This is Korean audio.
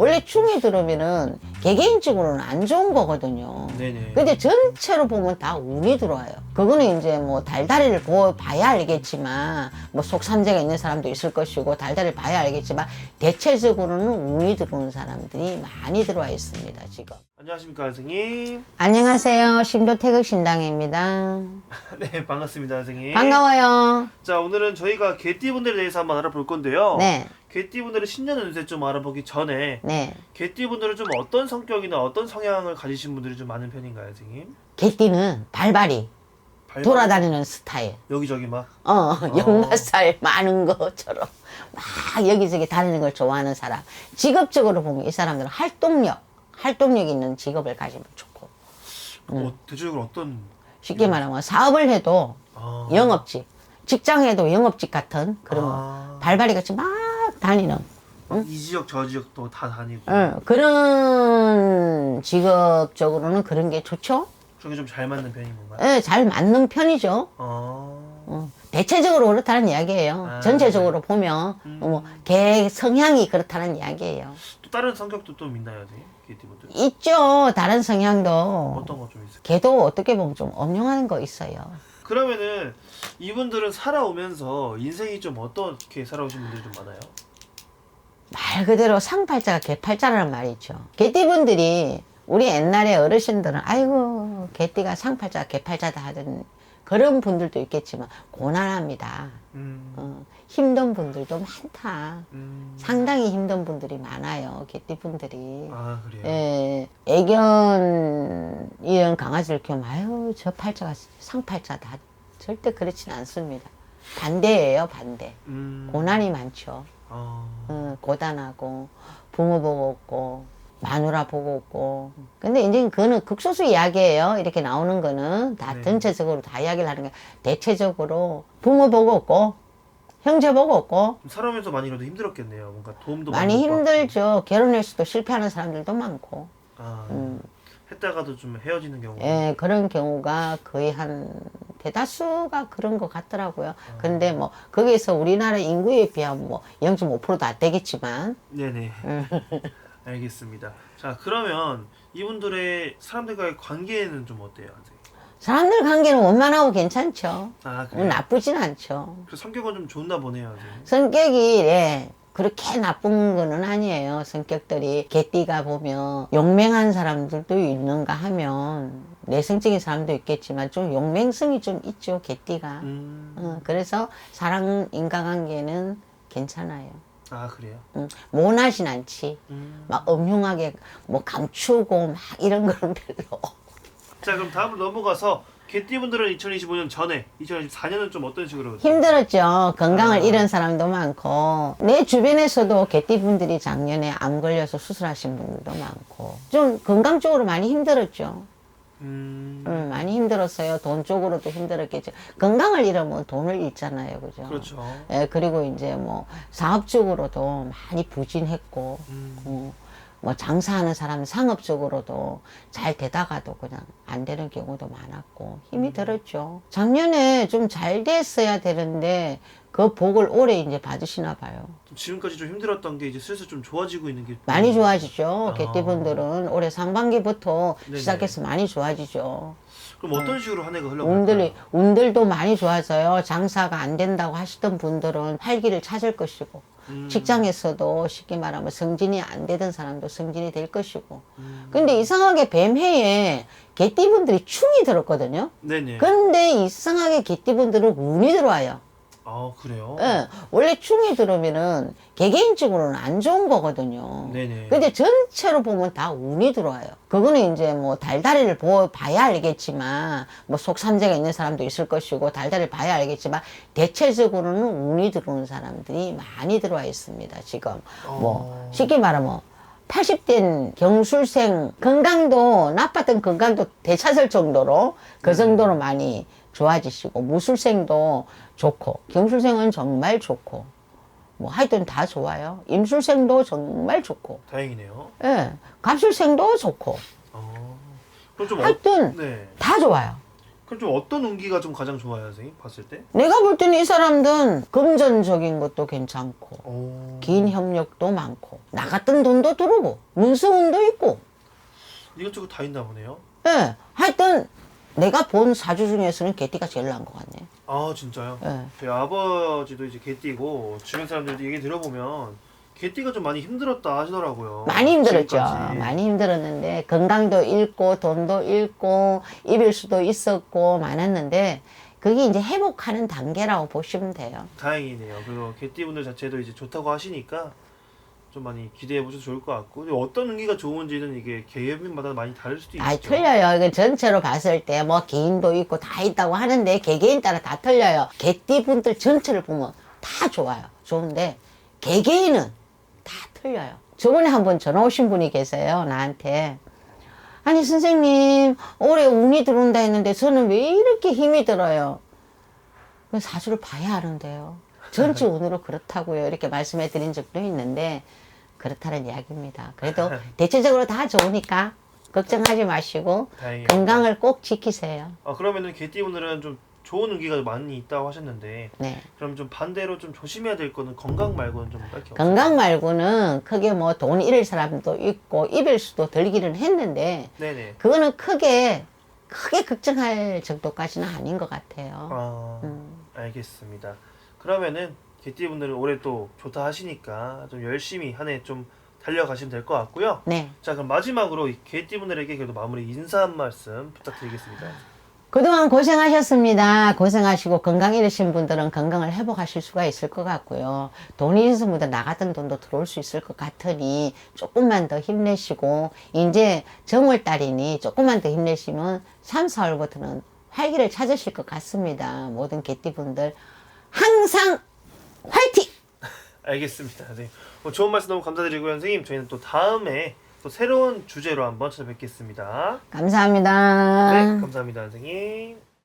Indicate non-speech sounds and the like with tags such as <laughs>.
원래 충이 들어오면은 개개인적으로는 안 좋은 거거든요. 네네. 근데 전체로 보면 다 운이 들어와요. 그거는 이제 뭐 달다리를 보, 봐야 알겠지만 뭐 속삼재가 있는 사람도 있을 것이고 달다리를 봐야 알겠지만 대체적으로는 운이 들어오는 사람들이 많이 들어와 있습니다. 지금. 안녕하십니까 선생님. 안녕하세요. 심도태극 신당입니다. <laughs> 네 반갑습니다 선생님. 반가워요. 자 오늘은 저희가 개띠분들에 대해서 한번 알아볼 건데요. 네, 개띠분들의 신년 운세 좀 알아보기 전에 네. 개띠분들은 좀 어떤 성격이나 어떤 성향을 가지신 분들이 좀 많은 편인가요 선생님? 개띠는 발발이 발발- 돌아다니는 스타일. 여기저기 막. 어, 연가살 많은 것처럼 막 여기저기 다니는 걸 좋아하는 사람. 직업적으로 보면 이 사람들은 활동력, 활동력 있는 직업을 가지면 좋고. 어, 대체적으로 어떤 쉽게 말하면 사업을 해도 아, 영업직, 직장에도 영업직 같은 그런 거. 아, 발발이 같이 막 다니는 막이 지역 저 지역도 다 다니고 응, 그런 직업적으로는 그런 게 좋죠. 저게 좀 잘 맞는 편인 건가요? 예, 잘 맞는 편이죠. 어, 어, 대체적으로 그렇다는 이야기예요. 아, 전체적으로 보면 음. 뭐 개 성향이 그렇다는 이야기예요. 또 다른 성격도 좀 있나요 선생님? 개띠분들? 있죠. 다른 성향도. 어떤 거 좀 있어요? 걔도 어떻게 보면 좀 엄용하는 거 있어요. 그러면은 이분들은 살아오면서 인생이 좀 어떻게 살아오신 분들이 좀 많아요? 말 그대로 상팔자가 개팔자라는 말이 있죠. 개띠분들이 우리 옛날에 어르신들은 아이고 개띠가 상팔자 개팔자다 하던 그런 분들도 있겠지만 고난합니다. 음, 어, 힘든 분들도 많다. 음, 상당히 힘든 분들이 많아요. 개띠분들이. 아 그래요? 예, 애견 이런 강아지를 키우면 아유 저 팔자가 상팔자다. 절대 그렇진 않습니다. 반대예요 반대. 음, 고난이 많죠. 어, 어, 고단하고 부모 보고 없고 마누라 보고 없고 근데 이제 그거는 극소수 이야기예요 이렇게 나오는 거는 다 네. 전체적으로 다 이야기를 하는 게 대체적으로 부모 보고 없고 형제 보고 없고 좀 살아오면서 많이 그래도 힘들었겠네요. 뭔가 도움도 많이 못 받고. 힘들죠 결혼해서도 실패하는 사람들도 많고 아, 음. 했다가도 좀 헤어지는 경우. 예, 그런 경우가 거의 한 대다수가 그런 것 같더라고요. 근데 뭐 거기에서 우리나라 인구에 비하면 뭐 0.5%도 안 되겠지만 네네. <laughs> 음. 알겠습니다. 자 그러면 이분들의 사람들과의 관계는 좀 어때요, 선생님? 사람들 관계는 원만하고 괜찮죠. 아 음, 그래요? 나쁘진 않죠. 그 성격은 좀 좋나 보네요, 선생님. 성격이 예, 그렇게 나쁜 거는 아니에요. 성격들이 개띠가 보면 용맹한 사람들도 있는가 하면 내성적인 사람도 있겠지만 좀 용맹성이 좀 있죠. 개띠가. 음, 어, 그래서 사랑 인간관계는 괜찮아요. 아 그래요? 음, 모나진 않지. 음. 막 음흉하게 뭐 감추고 막 이런 거는 별로. 자 그럼 다음으로 넘어가서 개띠분들은 2025년 전에 2024년은 좀 어떤 식으로? 힘들었죠. 건강을 아. 잃은 사람도 많고 내 주변에서도 개띠분들이 작년에 암 걸려서 수술하신 분들도 많고 좀 건강적으로 많이 힘들었죠. 음, 음, 힘들었어요. 돈 쪽으로도 힘들었겠죠. 건강을 잃으면 돈을 잃잖아요, 그죠? 그렇죠. 예, 그리고 이제 뭐 사업적으로도 많이 부진했고, 음, 어, 뭐 장사하는 사람 상업적으로도 잘 되다가도 그냥 안 되는 경우도 많았고 힘이 음. 들었죠. 작년에 좀 잘 됐어야 되는데 그 복을 올해 이제 받으시나 봐요. 좀 지금까지 좀 힘들었던 게 이제 슬슬 좀 좋아지고 있는 게 많이 좋아지죠. 아. 개띠분들은 올해 상반기부터 네네. 시작해서 많이 좋아지죠. 그럼 어떤 식으로 한 해가 흘러갈까요? 운들이 운들도 많이 좋아져요. 장사가 안 된다고 하시던 분들은 활기를 찾을 것이고 음, 직장에서도 쉽게 말하면 승진이 안 되던 사람도 승진이 될 것이고. 음, 근데 이상하게 뱀해에 개띠분들이 충이 들었거든요. 네네. 근데 이상하게 개띠분들은 운이 들어와요. 아 그래요? 예, 원래 충이 들어오면은 개개인적으로는 안 좋은 거거든요. 네네. 근데 전체로 보면 다 운이 들어와요. 그거는 이제 뭐 달다리를 보, 봐야 알겠지만, 뭐 속삼재가 있는 사람도 있을 것이고, 달다리를 봐야 알겠지만, 대체적으로는 운이 들어오는 사람들이 많이 들어와 있습니다, 지금. 뭐, 어. 쉽게 말하면, 80된 경술생 건강도, 나빴던 건강도 되찾을 정도로, 그 정도로 많이 좋아지시고, 무술생도 좋고, 경술생은 정말 좋고, 뭐 하여튼 다 좋아요. 임술생도 정말 좋고, 다행이네요. 예, 갑술생도 좋고, 어. 그럼 좀 어, 하여튼 네. 다 좋아요. 그럼 좀 어떤 운기가 좀 가장 좋아요, 선생님? 봤을 때? 내가 볼 때는 이 사람들은 금전적인 것도 괜찮고 오. 긴 협력도 많고 나갔던 돈도 들어오고 문서운도 있고 이것저것 다 있나 보네요. 예 하여튼 내가 본 사주 중에서는 개띠가 제일 나은 것 같네 아 진짜요? 예. 저희 아버지도 이제 개띠고 주변 사람들도 얘기 들어보면 개띠가 좀 많이 힘들었다 하시더라고요. 많이 힘들었죠 지금까지. 많이 힘들었는데 건강도 잃고 돈도 잃고 입일 수도 있었고 많았는데 그게 이제 회복하는 단계라고 보시면 돼요 다행이네요. 그리고 개띠분들 자체도 이제 좋다고 하시니까 좀 많이 기대해 보셔도 좋을 것 같고 어떤 운기가 좋은지는 이게 개개인마다 많이 다를 수도 있죠. 아 틀려요. 이거 전체로 봤을 때 뭐 개인도 있고 다 있다고 하는데 개개인 따라 다 틀려요. 개띠 분들 전체를 보면 다 좋아요. 좋은데 개개인은 다 틀려요. 저번에 한 번 전화 오신 분이 계세요. 나한테. 아니 선생님 올해 운이 들어온다 했는데 저는 왜 이렇게 힘이 들어요? 그 사주를 봐야 하는데요. 전체 운으로 그렇다고요. 이렇게 말씀해 드린 적도 있는데 그렇다는 이야기입니다. 그래도 <laughs> 대체적으로 다 좋으니까 걱정하지 마시고 다행이에요. 건강을 꼭 지키세요. 아 그러면은 개띠분들은 좀 좋은 운기가 많이 있다고 하셨는데 네. 그럼 좀 반대로 좀 조심해야 될 거는 건강 말고는 좀 딱히 없어요. 건강 말고는 크게 뭐 돈 잃을 사람도 있고 입일 수도 들기는 했는데 네네. 그거는 크게 크게 걱정할 정도까지는 아닌 것 같아요. 아 음. 알겠습니다. 그러면은 개띠 분들은 올해 또 좋다 하시니까 좀 열심히 한 해 좀 달려가시면 될 것 같고요. 네. 자 그럼 마지막으로 이 개띠 분들에게 그래도 마무리 인사 한 말씀 부탁드리겠습니다. 그동안 고생하셨습니다. 고생하시고 건강 잃으신 분들은 건강을 회복하실 수가 있을 것 같고요. 돈이 있으신 분들 나갔던 돈도 들어올 수 있을 것 같으니 조금만 더 힘내시고 이제 정월달이니 조금만 더 힘내시면 3, 4월부터는 활기를 찾으실 것 같습니다. 모든 개띠분들 항상 화이팅! 알겠습니다. 선생님. 뭐 좋은 말씀 너무 감사드리고요, 선생님. 저희는 또 다음에 또 새로운 주제로 한번 찾아뵙겠습니다. 감사합니다. 네, 감사합니다, 선생님.